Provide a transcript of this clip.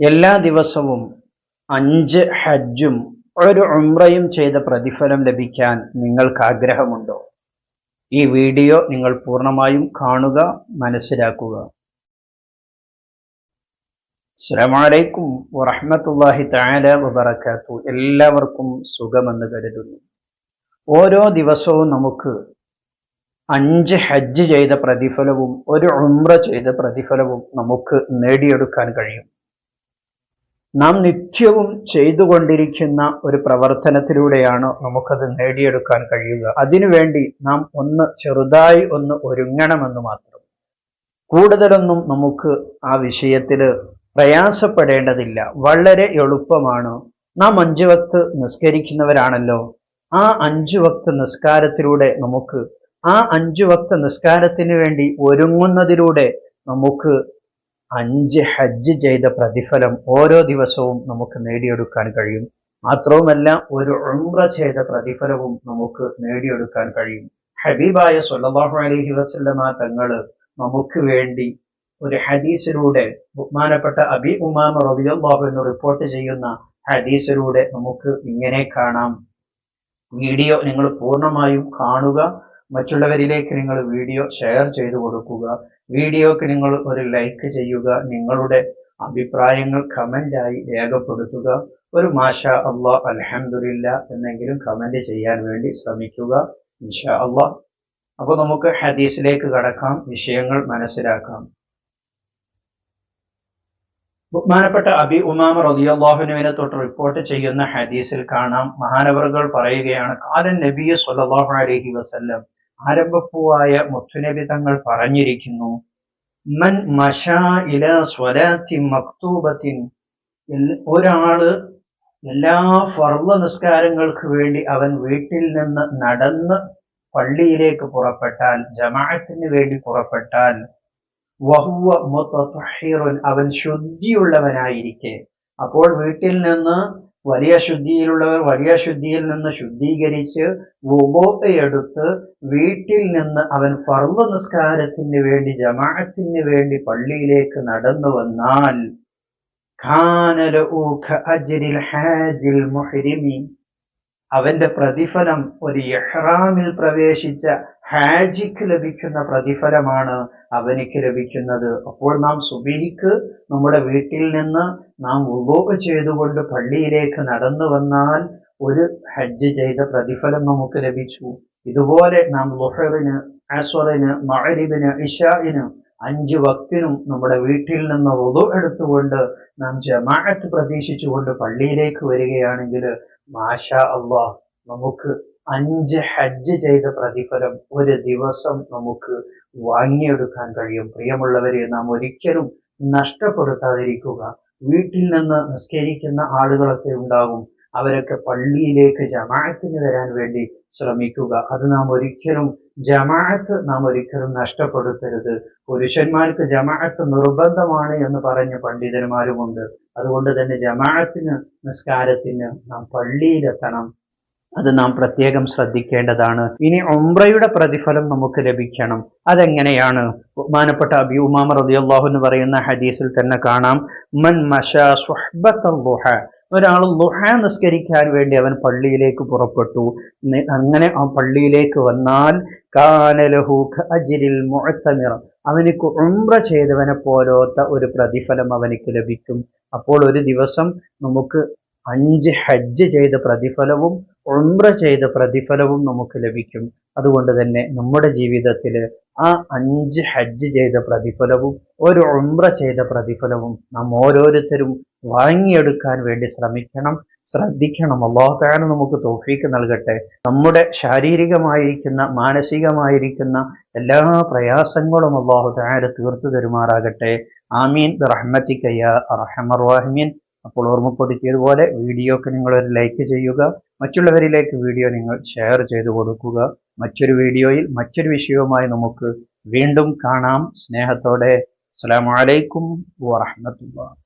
എല്ലാ ദിവസവും അഞ്ച് ഹജ്ജും ഒരു ഉംറയും ചെയ്ത പ്രതിഫലം ലഭിക്കാൻ നിങ്ങൾക്ക് ആഗ്രഹമുണ്ടോ ഈ വീഡിയോ നിങ്ങൾ പൂർണമായും കാണുക മനസ്സിലാക്കുക. അസ്സലാമലൈക്കും വറഹമത്തല്ലാഹി താല വബറക്കാത്തു എല്ലാവർക്കും സുഖമെന്ന് കരുതുന്നു. ഓരോ ദിവസവും നമുക്ക് അഞ്ച് ഹജ്ജ് ചെയ്ത പ്രതിഫലവും ഒരു ഉംറ ചെയ്ത പ്രതിഫലവും നമുക്ക് നേടിയെടുക്കാൻ കഴിയും. നാം നിത്യവും ചെയ്തുകൊണ്ടിരിക്കുന്ന ഒരു പ്രവർത്തനത്തിലൂടെയാണ് നമുക്കത് നേടിയെടുക്കാൻ കഴിയുക. അതിനുവേണ്ടി നാം ഒന്ന് ചെറുതായി ഒന്ന് ഒരുങ്ങണമെന്ന് മാത്രം. കൂടുതലൊന്നും നമുക്ക് ആ വിഷയത്തിൽ പ്രയാസപ്പെടേണ്ടതില്ല. വളരെ എളുപ്പമാണ്. നാം അഞ്ചു വക്ത് നിസ്കരിക്കുന്നവരാണല്ലോ. ആ അഞ്ചു വക്ത് നിസ്കാരത്തിലൂടെ നമുക്ക് ആ അഞ്ചു വക്ത നിസ്കാരത്തിന് വേണ്ടി ഒരുങ്ങുന്നതിലൂടെ നമുക്ക് അഞ്ച് ഹജ്ജ് ചെയ്ത പ്രതിഫലം ഓരോ ദിവസവും നമുക്ക് നേടിയെടുക്കാൻ കഴിയും. മാത്രവുമല്ല ഒരു ഉംറ ചെയ്ത പ്രതിഫലവും നമുക്ക് നേടിയെടുക്കാൻ കഴിയും. ഹബീബായ സല്ലല്ലാഹു അലൈഹി വസല്ലമ തങ്ങൾ നമുക്ക് വേണ്ടി ഒരു ഹദീസിലൂടെ ബഹുമാനപ്പെട്ട അബി ഉമാമ റബിയല്ലാഹു എന്ന് റിപ്പോർട്ട് ചെയ്യുന്ന ഹദീസിലൂടെ നമുക്ക് ഇങ്ങനെ കാണാം. വീഡിയോ നിങ്ങൾ പൂർണമായും കാണുക. മറ്റുള്ളവരിലേക്ക് നിങ്ങൾ വീഡിയോ ഷെയർ ചെയ്തു കൊടുക്കുക. വീഡിയോക്ക് നിങ്ങൾ ഒരു ലൈക്ക് ചെയ്യുക. നിങ്ങളുടെ അഭിപ്രായങ്ങൾ കമന്റായി രേഖപ്പെടുത്തുക. ഒരു മാഷ അള്ളാ അലഹമില്ല എന്നെങ്കിലും കമന്റ് ചെയ്യാൻ വേണ്ടി ശ്രമിക്കുക ഇൻഷാ അള്ളാ. അപ്പോൾ നമുക്ക് ഹദീസിലേക്ക് കടക്കാം വിഷയങ്ങൾ മനസ്സിലാക്കാം. ബഹുമാനപ്പെട്ട അബി ഉമാമ അലിയാഹുനുവിനെ തൊട്ട് റിപ്പോർട്ട് ചെയ്യുന്ന ഹദീസിൽ കാണാം. മഹാനവറുകൾ പറയുകയാണ് കാലൻ നബിയ സല്ലല്ലാഹു അലഹി വസല്ലം ആരംഭപ്പൂവായ മുത്തുനബി തങ്ങൾ പറഞ്ഞിരിക്കുന്നു മൻ മഷാ ഇല സ്വലാത്തി മക്തൂബത്തിൻ ഒരാൾ എല്ലാ ഫർവ നിസ്കാരങ്ങൾക്ക് വേണ്ടി അവൻ വീട്ടിൽ നിന്ന് നടന്ന് പള്ളിയിലേക്ക് പുറപ്പെട്ടാൽ ജമാഅത്തിന് വേണ്ടി പുറപ്പെട്ടാൽ വഹുവ മുത്തഹിറുൻ അവൻ ശുദ്ധിയുള്ളവനായിരിക്കെ. അപ്പോൾ വീട്ടിൽ നിന്ന് വലിയ ശുദ്ധിയിലുള്ളവർ വലിയ ശുദ്ധിയിൽ നിന്ന് ശുദ്ധീകരിച്ച് എടുത്ത് വീട്ടിൽ നിന്ന് അവൻ പർവ നിസ്കാരത്തിന് വേണ്ടി ജമാഅത്തിന് വേണ്ടി പള്ളിയിലേക്ക് നടന്നു വന്നാൽ അവന്റെ പ്രതിഫലം ഒരു ഇഹ്റാമിൽ പ്രവേശിച്ച ഹാജിക്ക് ലഭിക്കുന്ന പ്രതിഫലമാണ് അവനിക്ക് ലഭിക്കുന്നത്. അപ്പോൾ നാം സുബിഹിക്ക് നമ്മുടെ വീട്ടിൽ നിന്ന് നാം ഉപോപ ചെയ്തുകൊണ്ട് പള്ളിയിലേക്ക് നടന്നു വന്നാൽ ഒരു ഹജ്ജ് ചെയ്ത പ്രതിഫലം നമുക്ക് ലഭിച്ചു. ഇതുപോലെ നാം ലുഹറിന് അസ്വറിന് മഹരിബിന് ഇഷാഇന് അഞ്ച് വക്തിനും നമ്മുടെ വീട്ടിൽ നിന്ന് വധു എടുത്തുകൊണ്ട് നാം ജമാഅത്ത് പ്രതീക്ഷിച്ചുകൊണ്ട് പള്ളിയിലേക്ക് വരികയാണെങ്കിൽ മാഷ അള്ളാഹ് നമുക്ക് അഞ്ച് ഹജ്ജ് ചെയ്ത പ്രതിഫലം ഒരു ദിവസം നമുക്ക് വാങ്ങിയെടുക്കാൻ കഴിയും. പ്രിയമുള്ളവരെ നാം ഒരിക്കലും നഷ്ടപ്പെടുത്താതിരിക്കുക. വീട്ടിൽ നിന്ന് നിസ്കരിക്കുന്ന ആളുകളൊക്കെ ഉണ്ടാകും. അവരൊക്കെ പള്ളിയിലേക്ക് ജമാഅത്തിന് വരാൻ വേണ്ടി ശ്രമിക്കുക. അത് നാം ഒരിക്കലും ജമാഅത്ത് നാം ഒരിക്കലും നഷ്ടപ്പെടുത്തരുത്. പുരുഷന്മാർക്ക് ജമാഅത്ത് നിർബന്ധമാണ് എന്ന് പറഞ്ഞ പണ്ഡിതന്മാരുമുണ്ട്. അതുകൊണ്ട് തന്നെ ജമാഅത്തിന് നിസ്കാരത്തിന് നാം പള്ളിയിലെത്തണം. അത് നാം പ്രത്യേകം ശ്രദ്ധിക്കേണ്ടതാണ്. ഇനി ഒംറയുടെ പ്രതിഫലം നമുക്ക് ലഭിക്കണം. അതെങ്ങനെയാണ്? ബഹുമാനപ്പെട്ട അബി ഉമാമ റളിയല്ലാഹു എന്ന് പറയുന്ന ഹദീസിൽ തന്നെ കാണാം. മൻ മഷാ ഒരാൾ ലുഹ നിസ്കരിക്കാൻ വേണ്ടി അവൻ പള്ളിയിലേക്ക് പുറപ്പെട്ടു. അങ്ങനെ ആ പള്ളിയിലേക്ക് വന്നാൽ കാനലഹു അജിരിൽ മുഅത്തമിറ. അവനിക്ക് ഉംറ ചെയ്തവനെ പോലോത്ത ഒരു പ്രതിഫലം അവനിക്ക് ലഭിക്കും. അപ്പോൾ ഒരു ദിവസം നമുക്ക് അഞ്ച് ഹജ്ജ് ചെയ്ത പ്രതിഫലവും ഉംറ ചെയ്ത പ്രതിഫലവും നമുക്ക് ലഭിക്കും. അതുകൊണ്ട് തന്നെ നമ്മുടെ ജീവിതത്തിൽ ആ അഞ്ച് ഹജ്ജ് ചെയ്ത പ്രതിഫലവും ഒരു ഉംറ ചെയ്ത പ്രതിഫലവും നാം ഓരോരുത്തരും വാങ്ങിയെടുക്കാൻ വേണ്ടി ശ്രമിക്കണം. ശ്രദ്ധിക്കണം. അള്ളാഹുത്താനും നമുക്ക് തോഫീക്ക് നൽകട്ടെ. നമ്മുടെ ശാരീരികമായിരിക്കുന്ന മാനസികമായിരിക്കുന്ന എല്ലാ പ്രയാസങ്ങളും അള്ളാഹു താര തീർത്തു തരുമാറാകട്ടെ. ആമീൻ. റഹ്മത്തിക്കയ്യ റഹമർവാഹ്മീൻ അപ്പോൾ ഓർമ്മപ്പെടുത്തിയതുപോലെ വീഡിയോക്ക് നിങ്ങൾ ഒരു ലൈക്ക് ചെയ്യുക. മറ്റുള്ളവരിലേക്ക് വീഡിയോ നിങ്ങൾ ഷെയർ ചെയ്തു കൊടുക്കുക. മറ്റൊരു വീഡിയോയിൽ മറ്റൊരു വിഷയവുമായി നമുക്ക് വീണ്ടും കാണാം. സ്നേഹത്തോടെ. അസ്സാം വലൈക്കും വാഹമത്തുള്ള